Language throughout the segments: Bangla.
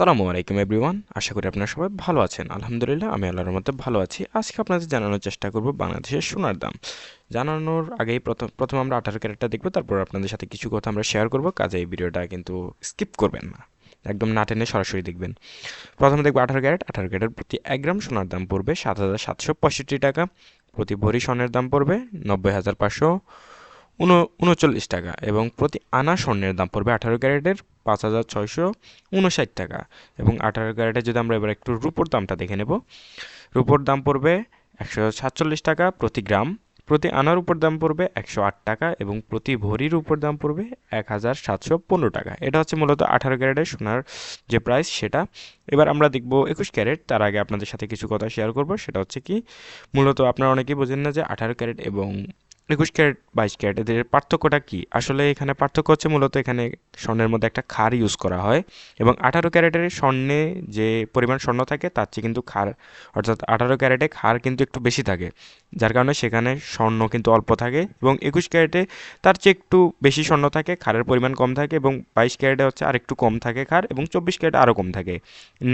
আসসালামু আলাইকুম, এভরিওয়ান। আশা করি আপনারা সবাই ভালো আছেন। আলহামদুলিল্লাহ, আমি আল্লাহর মধ্যে ভালো আছি। আজকে আপনাদের জানানোর চেষ্টা করব বাংলাদেশের সোনার দাম। জানানোর আগেই প্রথম প্রথম আমরা আঠারো ক্যারেটটা দেখব, তারপর আপনাদের সাথে কিছু কথা আমরা শেয়ার করব। কাজে এই ভিডিওটা কিন্তু স্কিপ করবেন না। একদম না টেনে সরাসরি দেখবেন। প্রথমে দেখব আঠারো ক্যারেট। আঠারো ক্যারেট প্রতি এক গ্রাম সোনার দাম পড়বে সাত হাজার সাতশো পঁয়ষট্টি টাকা। প্রতি ভরি স্বর্ণের দাম পড়বে নব্বই হাজার পাঁচশো উনচল্লিশ টাকা এবং প্রতি আনা স্বর্ণের দাম পড়বে আঠারো ক্যারেটের পাঁচ হাজার ছয়শো উনষাট টাকা এবং আঠারো ক্যারেটের যদি আমরা এবার একটু রুপোর দামটা দেখে নেব, রুপোর দাম পড়বে একশো সাতচল্লিশ টাকা প্রতি গ্রাম, প্রতি আনার উপর দাম পড়বে একশো আট টাকা এবং প্রতি ভরির উপর দাম পড়বে এক হাজার সাতশো পনেরো টাকা। এটা হচ্ছে মূলত আঠারো ক্যারেটের সোনার যে প্রাইস সেটা। এবার আমরা দেখব একুশ ক্যারেট, তার আগে আপনাদের সাথে কিছু কথা শেয়ার করব। সেটা হচ্ছে কি, মূলত আপনারা অনেকেই বোঝেন না যে আঠারো ক্যারেট এবং একুশ ক্যারেট, বাইশ ক্যারেট, এদের পার্থক্যটা কি? আসলে এখানে পার্থক্য হচ্ছে মূলত এখানে স্বর্ণের মধ্যে একটা খার ইউজ করা হয় এবং আঠারো ক্যারেটের স্বর্ণে যে পরিমাণ স্বর্ণ থাকে তার চেয়ে কিন্তু খার অর্থাৎ আঠারো ক্যারেটে খার কিন্তু একটু বেশি থাকে। যার কারণে সেখানে স্বর্ণ কিন্তু অল্প থাকে এবং একুশ ক্যারেটে তার চেয়ে একটু বেশি স্বর্ণ থাকে খারের পরিমাণ কম থাকে এবং বাইশ ক্যারেটে হচ্ছে আর একটু কম থাকে খার এবং চব্বিশ ক্যারেটে আরও কম থাকে।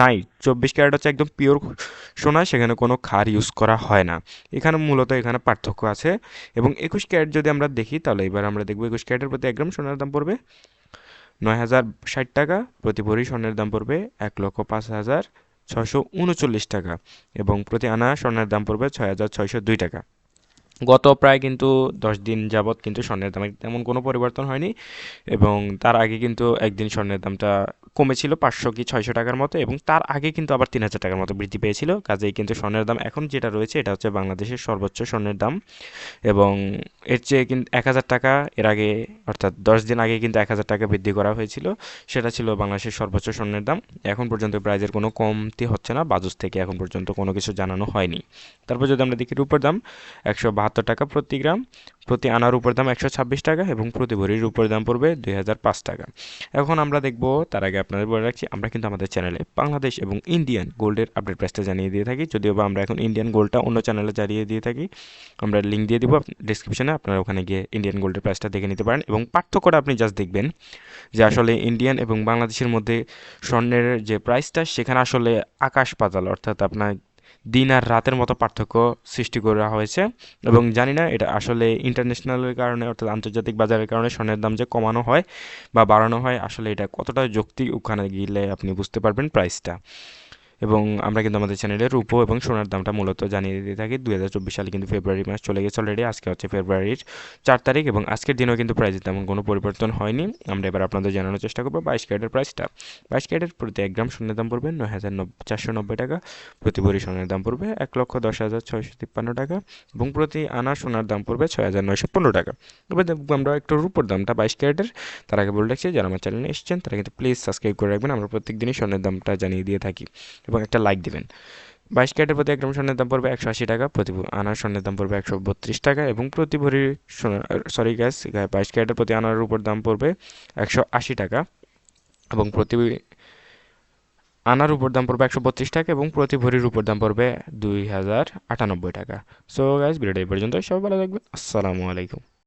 নাই, চব্বিশ ক্যারেট হচ্ছে একদম পিওর সোনা, সেখানে কোনো খার ইউজ করা হয় না। এখানে মূলত এখানে পার্থক্য আছে এবং একুশ ক্যারেট যদি আমরা দেখি, তাহলে এবার আমরা দেখব একুশ ক্যারেটের প্রতি এক গ্রাম সোনার দাম পড়বে নয় হাজার ষাট টাকা, প্রতি ভরি স্বর্ণের দাম পড়বে এক লক্ষ পাঁচ হাজার ছয়শো উনচল্লিশ টাকা এবং প্রতি আনা স্বর্ণের দাম পড়বে ছয় হাজার ছয়শো দুই টাকা। গত প্রায় কিন্তু দশ দিন যাবৎ কিন্তু স্বর্ণের দামে তেমন কোনো পরিবর্তন হয়নি এবং তার আগে কিন্তু একদিন স্বর্ণের দামটা কমেছিল পাঁচশো কি ছয়শো টাকার মতো এবং তার আগে কিন্তু আবার তিন হাজার টাকার মতো বৃদ্ধি পেয়েছিল। কাজেই কিন্তু স্বর্ণের দাম এখন যেটা রয়েছে এটা হচ্ছে বাংলাদেশের সর্বোচ্চ স্বর্ণের দাম এবং এর চেয়ে কিন্তু এক হাজার টাকা এর আগে অর্থাৎ দশ দিন আগে কিন্তু এক হাজার টাকা বৃদ্ধি করা হয়েছিল। সেটা ছিল বাংলাদেশের সর্বোচ্চ স্বর্ণের দাম। এখন পর্যন্ত প্রাইজের কোনো কমতি হচ্ছে না, বাজুস থেকে এখন পর্যন্ত কোনো কিছু জানানো হয়নি। তারপর যদি আমরা দেখি রূপের দাম, একশো বাহাত্তর টাকা প্রতি গ্রাম। প্রতি আনার উপর দাম একশো ছাব্বিশ টাকা এবং প্রতি ভরির উপর দাম পড়বে দুই হাজার পাঁচ টাকা। এখন আমরা দেখব, তার আগে আপনাদের বলে রাখছি, আমরা কিন্তু আমাদের চ্যানেলে বাংলাদেশ এবং ইন্ডিয়ান গোল্ডের আপডেট প্রাইসটা জানিয়ে দিয়ে থাকি। যদিও বা আমরা এখন ইন্ডিয়ান গোল্ডটা অন্য চ্যানেলে জানিয়ে দিয়ে থাকি, আমরা লিঙ্ক দিয়ে দিব ডিসক্রিপশনে আপনারা ওখানে গিয়ে ইন্ডিয়ান গোল্ডের প্রাইসটা দেখে নিতে পারেন। এবং পার্থক্যটা আপনি জাস্ট দেখবেন, যে আসলে ইন্ডিয়ান এবং বাংলাদেশের মধ্যে স্বর্ণের যে প্রাইসটা সেখানে আসলে আকাশ পাতাল, অর্থাৎ আপনার দিন আর রাতের মতো পার্থক্য সৃষ্টি করা হয়েছে। এবং জানি না এটা আসলে ইন্টারন্যাশনালের কারণে অর্থাৎ আন্তর্জাতিক বাজারের কারণে স্বর্ণের দাম যে কমানো হয় বা বাড়ানো হয়, আসলে এটা কতটা যৌক্তিক ওখানে গেলে আপনি বুঝতে পারবেন প্রাইসটা এবং আমরা কিন্তু আমাদের চ্যানেলে রূপো এবং সোনার দামটা মূলত জানিয়ে দিয়ে থাকি। দু হাজার চব্বিশ সালে কিন্তু ফেব্রুয়ারি মাস চলে গেছে অলরেডি আজকে হচ্ছে ফেব্রুয়ারির চার তারিখ এবং আজকের দিনেও কিন্তু প্রাইসে তেমন কোনো পরিবর্তন হয়নি। আমরা এবার আপনাদের জানানোর চেষ্টা করব বাইশ ক্যারেটের প্রাইসটা বাইশ ক্যারেটের প্রতি এক গ্রাম সোনার দাম পড়বে নয় হাজার চারশো নব্বই টাকা। প্রতি ভরি সোনার দাম পড়বে এক লক্ষ দশ হাজার ছয়শো তিপ্পান্ন টাকা এবং প্রতি আনা সোনার দাম পড়বে ছয় হাজার নয়শো পনেরো টাকা। এবার আমরা একটু রূপোর দামটা বাইশ ক্যারেটের। তার আগে বলে রাখছি, যারা আমার চ্যানেলে এসেছেন, তারা কিন্তু প্লিজ সাবস্ক্রাইব করে রাখবেন। আমরা প্রত্যেক দিনই স্বর্ণের দামটা জানিয়ে দিয়ে থাকি। এবং একটা লাইক দেবেন। বাইশ ক্যারেটের প্রতি এক গ্রাম স্বর্ণের দাম পড়বে একশো আশি টাকা, প্রতি আনার স্বর্ণের দাম পড়বে একশো বত্রিশ টাকা এবং প্রতি ভরি সরি গ্যাস বাইশ ক্যারেটের প্রতি আনার উপর দাম পড়বে একশো আশি টাকা এবং প্রতি আনার উপর দাম পড়বে একশো বত্রিশ টাকা এবং প্রতি ভরির উপর দাম পড়বে দুই হাজার আটানব্বই টাকা। সো গাইজ ভিডিওটা এই পর্যন্ত সবাই ভালো থাকবেন। আসসালামু আলাইকুম।